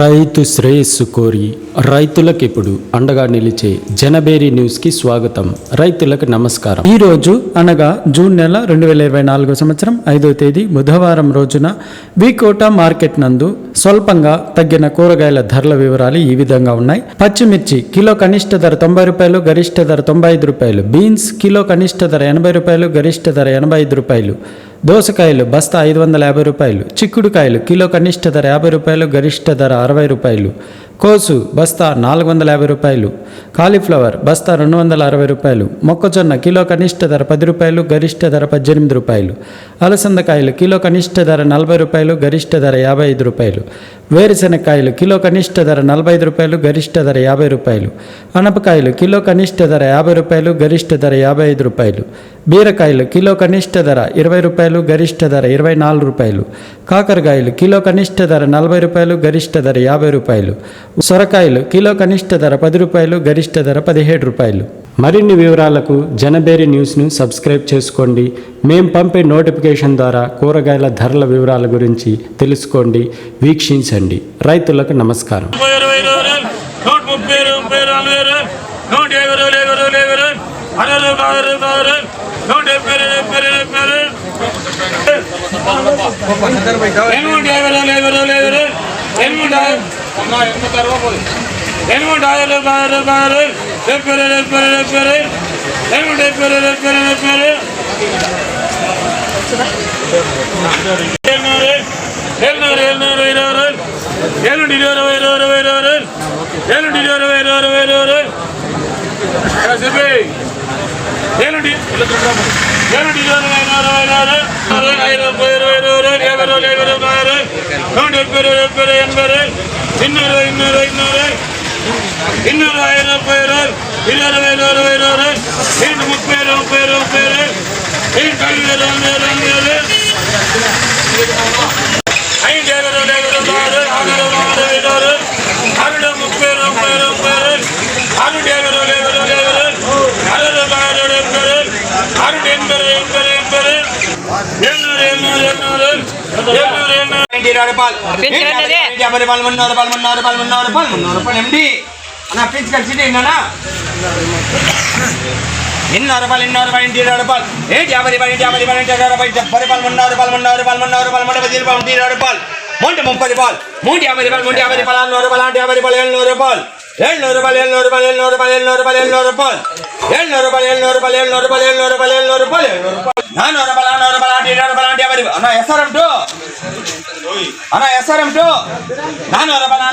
రైతు శ్రేయస్సు కోరి రైతులకు ఇప్పుడు అండగా నిలిచే జనబేరి న్యూస్కి స్వాగతం. రైతులకు నమస్కారం. ఈ రోజు అనగా జూన్ నెల రెండు వేల ఇరవై నాలుగో సంవత్సరం ఐదో తేదీ బుధవారం రోజున వికోట మార్కెట్ నందు స్వల్పంగా తగ్గిన కూరగాయల ధరల వివరాలు ఈ విధంగా ఉన్నాయి. పచ్చిమిర్చి కిలో కనిష్ట ధర తొంభై రూపాయలు గరిష్ట ధర తొంభై ఐదు రూపాయలు. బీన్స్ కిలో కనిష్ట ధర ఎనభై రూపాయలు గరిష్ట ధర ఎనభై ఐదు రూపాయలు. దోసకాయలు బస్తా ఐదు వందల యాభై రూపాయలు చిక్కుడుకాయలు కిలో కనిష్ట ధర యాభై రూపాయలు గరిష్ట ధర అరవై రూపాయలు. కోసు బస్తా నాలుగు వందల యాభై రూపాయలు కాలీఫ్లవర్ బస్తా రెండు వందల అరవై రూపాయలు మొక్కజొన్న కిలో కనిష్ట ధర పది రూపాయలు గరిష్ట ధర పద్దెనిమిది రూపాయలు అలసందకాయలు కిలో కనిష్ట ధర నలభై రూపాయలు గరిష్ట ధర యాభై ఐదు రూపాయలు వేరుశెనక్కాయలు కిలో కనిష్ట ధర నలభై ఐదు రూపాయలు గరిష్ట ధర యాభై రూపాయలు అనపకాయలు కిలో కనిష్ట ధర యాభై రూపాయలు గరిష్ట ధర యాభై ఐదు రూపాయలు బీరకాయలు కిలో కనిష్ట ధర ఇరవై రూపాయలు గరిష్ట ధర ఇరవై నాలుగు రూపాయలు కాకరకాయలు కిలో కనిష్ట ధర నలభై రూపాయలు గరిష్ట ధర యాభై రూపాయలు సొరకాయలు కిలో కనిష్ట ధర పది రూపాయలు గరిష్ట ధర పదిహేడు రూపాయలు మరిన్ని వివరాలకు జనబేరి న్యూస్ను సబ్స్క్రైబ్ చేసుకోండి మేం పంపే నోటిఫికేషన్ ద్వారా కూరగాయల ధరల వివరాల గురించి తెలుసుకోండి వీక్షించండి రైతులకు నమస్కారం எண்பத்தாறு ரூபா போகுது எண்பது ஆயிரம் ஆயிரம் ஆயிரம் ஏற்பேரு ஏற்பேரு ஏற்பேரு எண்பது ஏற்பேரு ஏற்பேரு ஏற்பேரு எழுநூறு எழுநூறு எழுநூறு இருபது எழுநூற்றி இருபது இருபது இருபது எழுநூற்றி இருபது இருபது இருபது எழுநூற்றி எழுநூற்றி இருபது இருபது இருபது ஐநூறு இருபது இருபது இருபது இருபது நூற்றி எண்பது எண்பது இன்னொரு இன்னொரு இன்னொரு இன்னொரு ஆயிரம் முப்பது ரூபாய் இருபது இருபது இருபது ரூபாய் ரெண்டு முப்பது ரூபாய் முப்பது ரூபாய் முப்பது ரூபாய் ரெண்டு ஐநூறு ஐநூறு ஐநூறு ஐந்து ஐநூறு ஐநூறு ஆறு ஆறு ஆறு ஐநூறு ஆறு முப்பது ரூபாய் முப்பது ரூபாய் முப்பது ரூபாய் ஆறு ஐநூறு ஐநூறு ஐநூறு ஆறு ஆறு ஐநூறு ஆறு எண்பது எண்பது ఎన్నూరు ఎన్నూరు ఎన్నూరు ఎన్నూరు ఎన్నూరు ఇరవై రూపాయలు యాభై రూపాయలు మున్నూరు రూపాయలు మున్నూరు రూపాయలు మున్నూరు రూపాయలు మున్నూరు రూపాయలు ఎండి నా ఫీజు కలిసి ఎన్నా ఎన్నో రూపాయలు ఎన్నో రూపాయలు ఇంటి ఇరవై రూపాయలు ఏంటి యాభై రూపాయలు ఏంటి యాభై రూపాయలు ఏంటి ఇరవై రూపాయలు డెబ్బై రూపాయలు మున్నూరు రూపాయలు మున్నూరు రూపాయలు మున్నూరు రూపాయలు మూడు పది రూపాయలు ఇంటి ఇరవై రూపాయలు మూడు ముప్పై రూపాయలు మూడు యాభై రూపాయలు మూడు యాభై రూపాయలు ఆరు రూపాయలు ఆరు యాభై రూపాయలు ఏళ్ళు రూపాయలు ఏళ్ళు రూపాయలు ఏళ్ళు రూపాయలు ఏళ్ళు రూపాయలు ఏళ్ళు రూపాయలు ఏళ్ళు రూపాయలు ఏళ్ళు రూపాయలు ఏళ్ళు రూపాయలు ఏళ్ళు రూపాయలు ఏళ్ళు రూపాయలు ఏళ్ళు రూపాయలు ఏళ్ళు రూపాయలు నాన్న బలా నోర బలా డీడోర బలా అంటే ఎవరి? అన్న ఎస్ఆర్ఎం టూ. అన్న ఎస్ఆర్ఎం టూ. నాన్న బలా